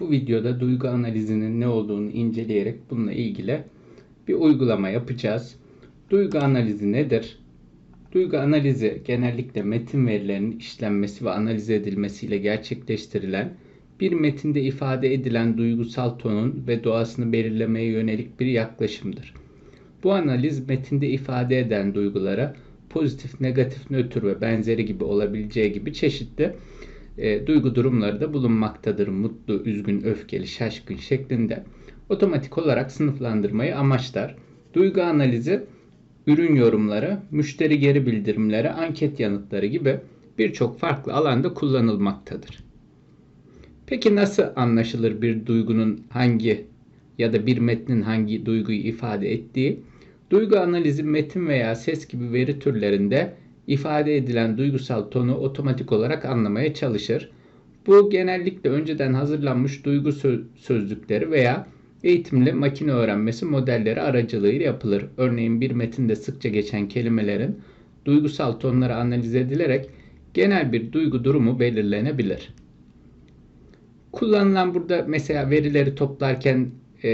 Bu videoda duygu analizinin ne olduğunu inceleyerek bununla ilgili bir uygulama yapacağız. Duygu analizi nedir? Duygu analizi genellikle metin verilerinin işlenmesi ve analiz edilmesiyle gerçekleştirilen bir metinde ifade edilen duygusal tonun ve doğasını belirlemeye yönelik bir yaklaşımdır. Bu analiz metinde ifade eden duygulara pozitif, negatif, nötr ve benzeri gibi olabileceği gibi çeşitli e, duygu durumları da bulunmaktadır. Mutlu, üzgün, öfkeli, şaşkın şeklinde otomatik olarak sınıflandırmayı amaçlar. Duygu analizi ürün yorumları, müşteri geri bildirimleri, anket yanıtları gibi birçok farklı alanda kullanılmaktadır. Peki nasıl anlaşılır bir duygunun hangi ya da bir metnin hangi duyguyu ifade ettiği? Duygu analizi metin veya ses gibi veri türlerinde ifade edilen duygusal tonu otomatik olarak anlamaya çalışır. Bu genellikle önceden hazırlanmış duygu sözlükleri veya eğitimli makine öğrenmesi modelleri aracılığıyla yapılır. Örneğin bir metinde sıkça geçen kelimelerin duygusal tonları analiz edilerek genel bir duygu durumu belirlenebilir. Kullanılan burada mesela verileri toplarken e,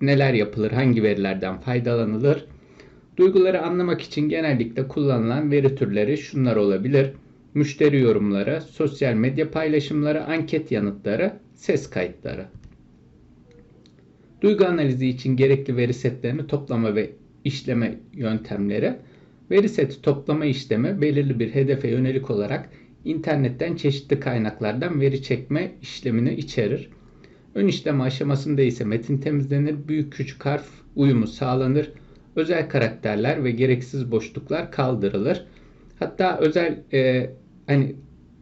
neler yapılır, hangi verilerden faydalanılır? Duyguları anlamak için genellikle kullanılan veri türleri şunlar olabilir. Müşteri yorumları, sosyal medya paylaşımları, anket yanıtları, ses kayıtları. Duygu analizi için gerekli veri setlerini toplama ve işleme yöntemleri. Veri seti toplama işlemi belirli bir hedefe yönelik olarak internetten çeşitli kaynaklardan veri çekme işlemini içerir. Ön işleme aşamasında ise metin temizlenir, büyük küçük harf uyumu sağlanır, özel karakterler ve gereksiz boşluklar kaldırılır. Hatta özel e, hani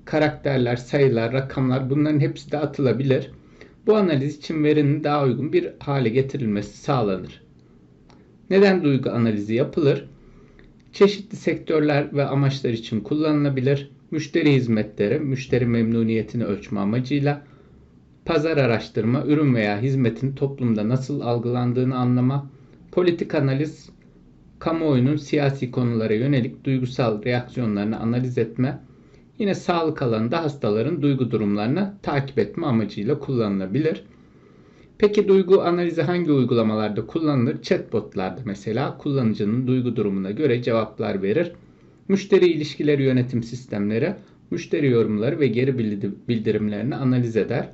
karakterler, sayılar, rakamlar bunların hepsi de atılabilir. Bu analiz için verinin daha uygun bir hale getirilmesi sağlanır. Neden duygu analizi yapılır? Çeşitli sektörler ve amaçlar için kullanılabilir. Müşteri hizmetleri, müşteri memnuniyetini ölçme amacıyla pazar araştırma, ürün veya hizmetin toplumda nasıl algılandığını anlama, politik analiz, kamuoyunun siyasi konulara yönelik duygusal reaksiyonlarını analiz etme, yine sağlık alanında hastaların duygu durumlarını takip etme amacıyla kullanılabilir. Peki duygu analizi hangi uygulamalarda kullanılır? Chatbotlarda mesela kullanıcının duygu durumuna göre cevaplar verir. Müşteri ilişkileri yönetim sistemleri, müşteri yorumları ve geri bildirimlerini analiz eder.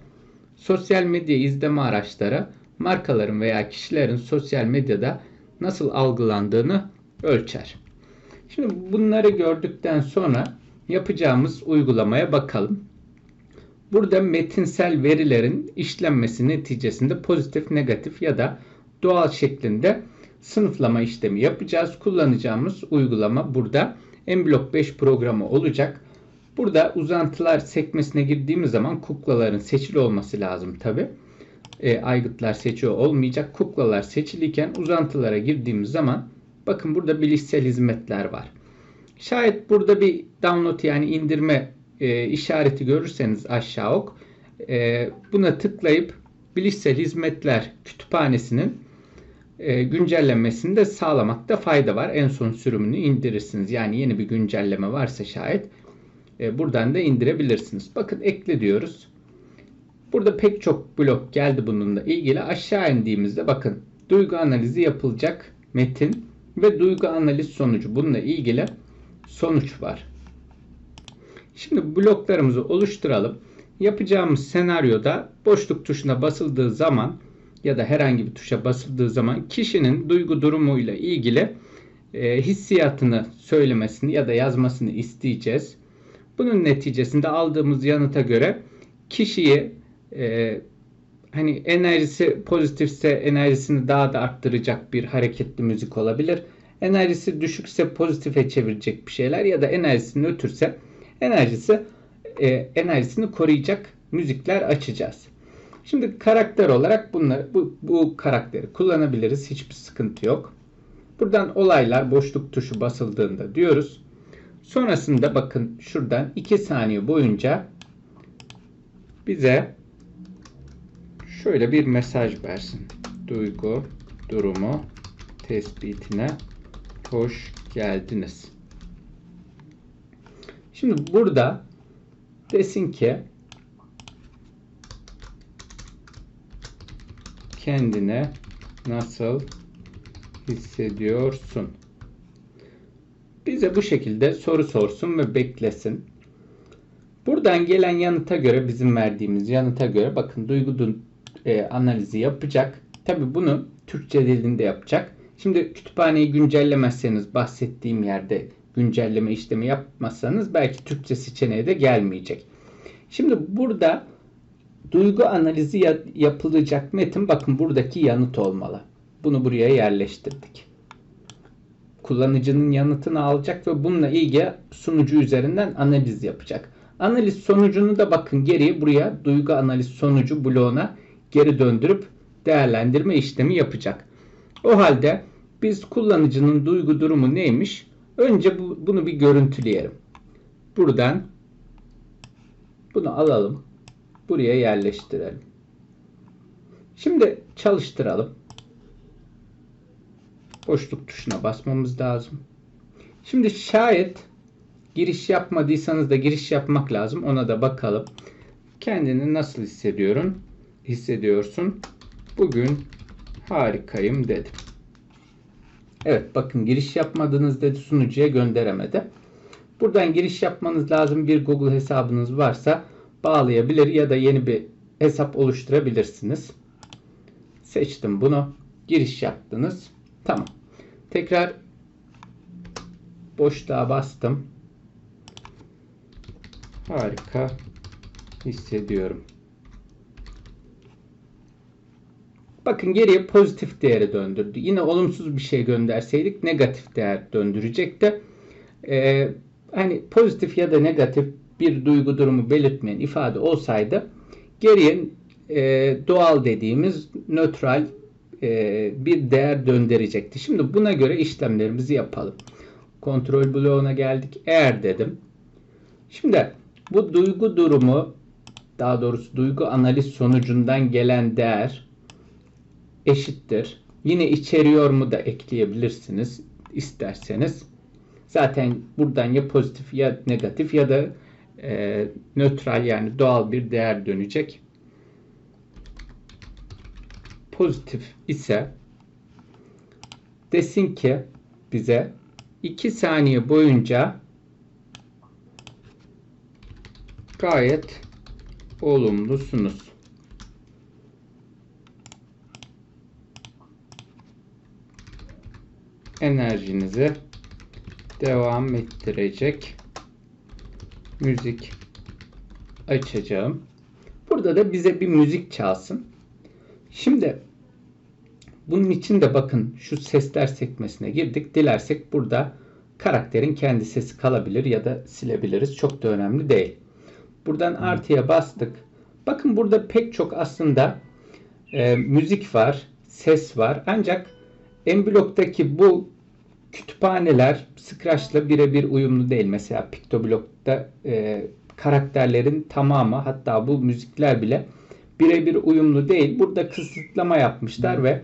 Sosyal medya izleme araçları, markaların veya kişilerin sosyal medyada nasıl algılandığını ölçer. Şimdi bunları gördükten sonra yapacağımız uygulamaya bakalım. Burada metinsel verilerin işlenmesi neticesinde pozitif, negatif ya da doğal şeklinde sınıflama işlemi yapacağız. Kullanacağımız uygulama burada Mblok 5 programı olacak. Burada uzantılar sekmesine girdiğimiz zaman kuklaların seçili olması lazım tabi. E, aygıtlar seçiyor olmayacak. Kuklalar seçiliyken uzantılara girdiğimiz zaman bakın burada bilişsel hizmetler var. Şayet burada bir download yani indirme e, işareti görürseniz aşağı ok e, buna tıklayıp bilişsel hizmetler kütüphanesinin e, güncellenmesini de sağlamakta fayda var. En son sürümünü indirirsiniz. Yani yeni bir güncelleme varsa şayet e, buradan da indirebilirsiniz. Bakın ekle diyoruz. Burada pek çok blok geldi bununla ilgili. Aşağı indiğimizde bakın duygu analizi yapılacak metin ve duygu analiz sonucu bununla ilgili sonuç var. Şimdi bloklarımızı oluşturalım. Yapacağımız senaryoda boşluk tuşuna basıldığı zaman ya da herhangi bir tuşa basıldığı zaman kişinin duygu durumuyla ilgili e, hissiyatını söylemesini ya da yazmasını isteyeceğiz. Bunun neticesinde aldığımız yanıta göre kişiyi e, hani enerjisi pozitifse enerjisini daha da arttıracak bir hareketli müzik olabilir. Enerjisi düşükse pozitife çevirecek bir şeyler ya da enerjisi nötrse enerjisi e, enerjisini koruyacak müzikler açacağız. Şimdi karakter olarak bunları, bu, bu karakteri kullanabiliriz. Hiçbir sıkıntı yok. Buradan olaylar boşluk tuşu basıldığında diyoruz. Sonrasında bakın şuradan 2 saniye boyunca bize şöyle bir mesaj versin. Duygu durumu tespitine hoş geldiniz. Şimdi burada desin ki kendine nasıl hissediyorsun? Bize bu şekilde soru sorsun ve beklesin. Buradan gelen yanıta göre bizim verdiğimiz yanıta göre bakın duygu e, analizi yapacak. Tabi bunu Türkçe dilinde yapacak. Şimdi kütüphaneyi güncellemezseniz bahsettiğim yerde güncelleme işlemi yapmazsanız belki Türkçe seçeneği de gelmeyecek. Şimdi burada duygu analizi yapılacak metin bakın buradaki yanıt olmalı. Bunu buraya yerleştirdik. Kullanıcının yanıtını alacak ve bununla ilgili sunucu üzerinden analiz yapacak. Analiz sonucunu da bakın geriye buraya duygu analiz sonucu bloğuna geri döndürüp değerlendirme işlemi yapacak. O halde biz kullanıcının duygu durumu neymiş? Önce bu, bunu bir görüntüleyelim. Buradan bunu alalım. Buraya yerleştirelim. Şimdi çalıştıralım. Boşluk tuşuna basmamız lazım. Şimdi şayet giriş yapmadıysanız da giriş yapmak lazım. Ona da bakalım. Kendini nasıl hissediyorsun? Hissediyorsun. Bugün harikayım dedim. Evet bakın giriş yapmadınız dedi sunucuya gönderemedi. Buradan giriş yapmanız lazım. Bir Google hesabınız varsa bağlayabilir ya da yeni bir hesap oluşturabilirsiniz. Seçtim bunu. Giriş yaptınız. Tamam. Tekrar boşluğa bastım. Harika hissediyorum. Bakın geriye pozitif değeri döndürdü. Yine olumsuz bir şey gönderseydik negatif değer döndürecekti. Ee, hani pozitif ya da negatif bir duygu durumu belirtmeyen ifade olsaydı geriye e, doğal dediğimiz nötral e, bir değer döndürecekti. Şimdi buna göre işlemlerimizi yapalım. Kontrol bloğuna geldik. Eğer dedim. Şimdi bu duygu durumu daha doğrusu duygu analiz sonucundan gelen değer eşittir. Yine içeriyor mu da ekleyebilirsiniz isterseniz. Zaten buradan ya pozitif ya negatif ya da e, nötral yani doğal bir değer dönecek. Pozitif ise desin ki bize 2 saniye boyunca gayet olumlusunuz. Enerjinizi devam ettirecek müzik açacağım. Burada da bize bir müzik çalsın. Şimdi bunun için de bakın şu sesler sekmesine girdik. Dilersek burada karakterin kendi sesi kalabilir ya da silebiliriz. Çok da önemli değil. Buradan artıya bastık. Bakın burada pek çok aslında e, müzik var, ses var. Ancak en bloktaki bu kütüphaneler Scratch'la birebir uyumlu değil. Mesela PictoBlock'ta e, karakterlerin tamamı hatta bu müzikler bile birebir uyumlu değil. Burada kısıtlama yapmışlar ve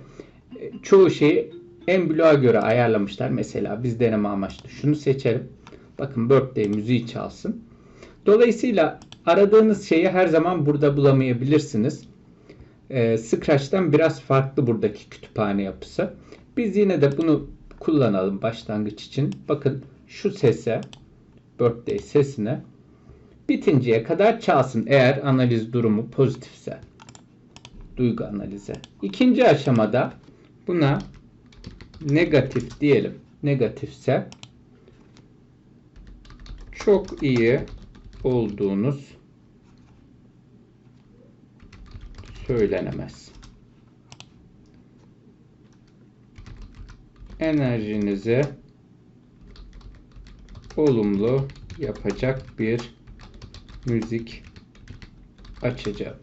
e, çoğu şeyi en bloğa göre ayarlamışlar. Mesela biz deneme amaçlı şunu seçelim. Bakın birthday müziği çalsın. Dolayısıyla aradığınız şeyi her zaman burada bulamayabilirsiniz. E, Scratch'tan biraz farklı buradaki kütüphane yapısı. Biz yine de bunu kullanalım başlangıç için. Bakın şu sese birthday sesine bitinceye kadar çalsın eğer analiz durumu pozitifse. Duygu analize. İkinci aşamada buna negatif diyelim. Negatifse çok iyi olduğunuz söylenemez. Enerjinizi olumlu yapacak bir müzik açacağım.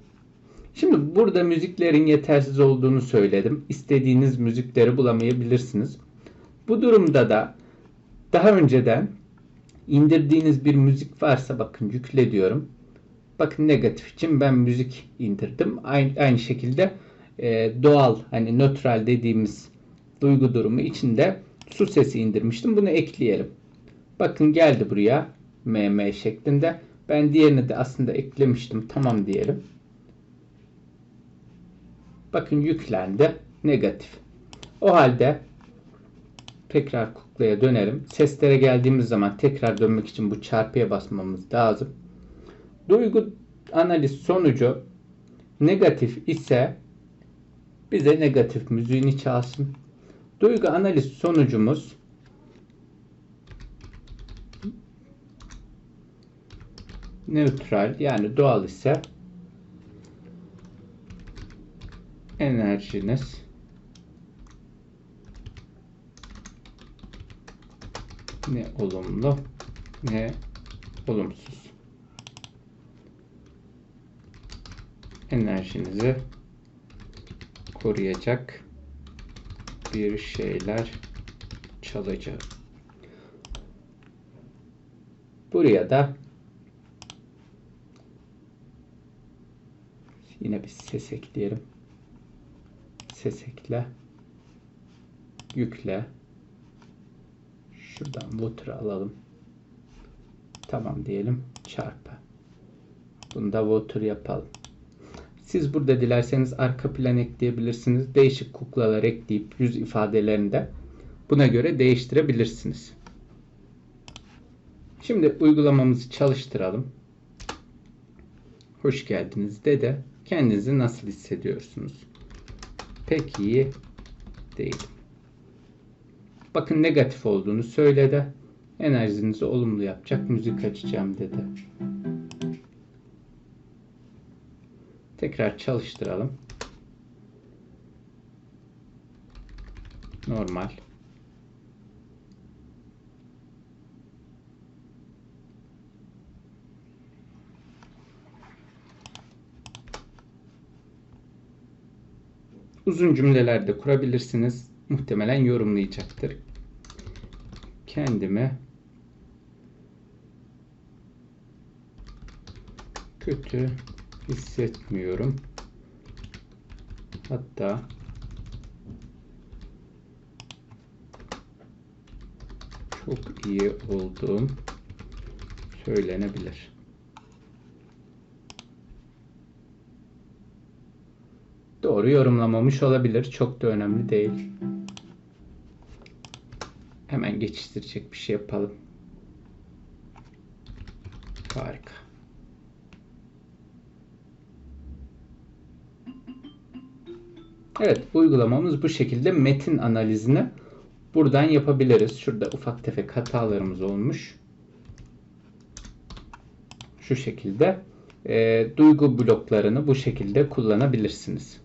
Şimdi burada müziklerin yetersiz olduğunu söyledim. İstediğiniz müzikleri bulamayabilirsiniz. Bu durumda da daha önceden indirdiğiniz bir müzik varsa bakın yükle diyorum. Bakın negatif için ben müzik indirdim. Aynı, aynı şekilde e, doğal hani nötral dediğimiz duygu durumu içinde su sesi indirmiştim. Bunu ekleyelim. Bakın geldi buraya mm şeklinde. Ben diğerini de aslında eklemiştim. Tamam diyelim. Bakın yüklendi. Negatif. O halde tekrar kuklaya dönelim. Seslere geldiğimiz zaman tekrar dönmek için bu çarpıya basmamız lazım. Duygu analiz sonucu negatif ise bize negatif müziğini çalsın. Duygu analiz sonucumuz nötral yani doğal ise enerjiniz ne olumlu ne olumsuz. Enerjinizi koruyacak bir şeyler çalacağım. Buraya da yine bir ses ekleyelim. Ses ekle. Yükle. Şuradan water alalım. Tamam diyelim. Çarpı. Bunu da water yapalım. Siz burada dilerseniz arka plan ekleyebilirsiniz. Değişik kuklalar ekleyip yüz ifadelerini de buna göre değiştirebilirsiniz. Şimdi uygulamamızı çalıştıralım. Hoş geldiniz de de kendinizi nasıl hissediyorsunuz? Pek iyi değil. Bakın negatif olduğunu söyledi. Enerjinizi olumlu yapacak müzik açacağım dedi. Tekrar çalıştıralım. Normal. Uzun cümlelerde kurabilirsiniz. Muhtemelen yorumlayacaktır. Kendimi kötü hissetmiyorum. Hatta çok iyi olduğum söylenebilir. Doğru yorumlamamış olabilir. Çok da önemli değil. Hemen geçiştirecek bir şey yapalım. Harika. Evet, uygulamamız bu şekilde metin analizini buradan yapabiliriz. Şurada ufak tefek hatalarımız olmuş. Şu şekilde e, duygu bloklarını bu şekilde kullanabilirsiniz.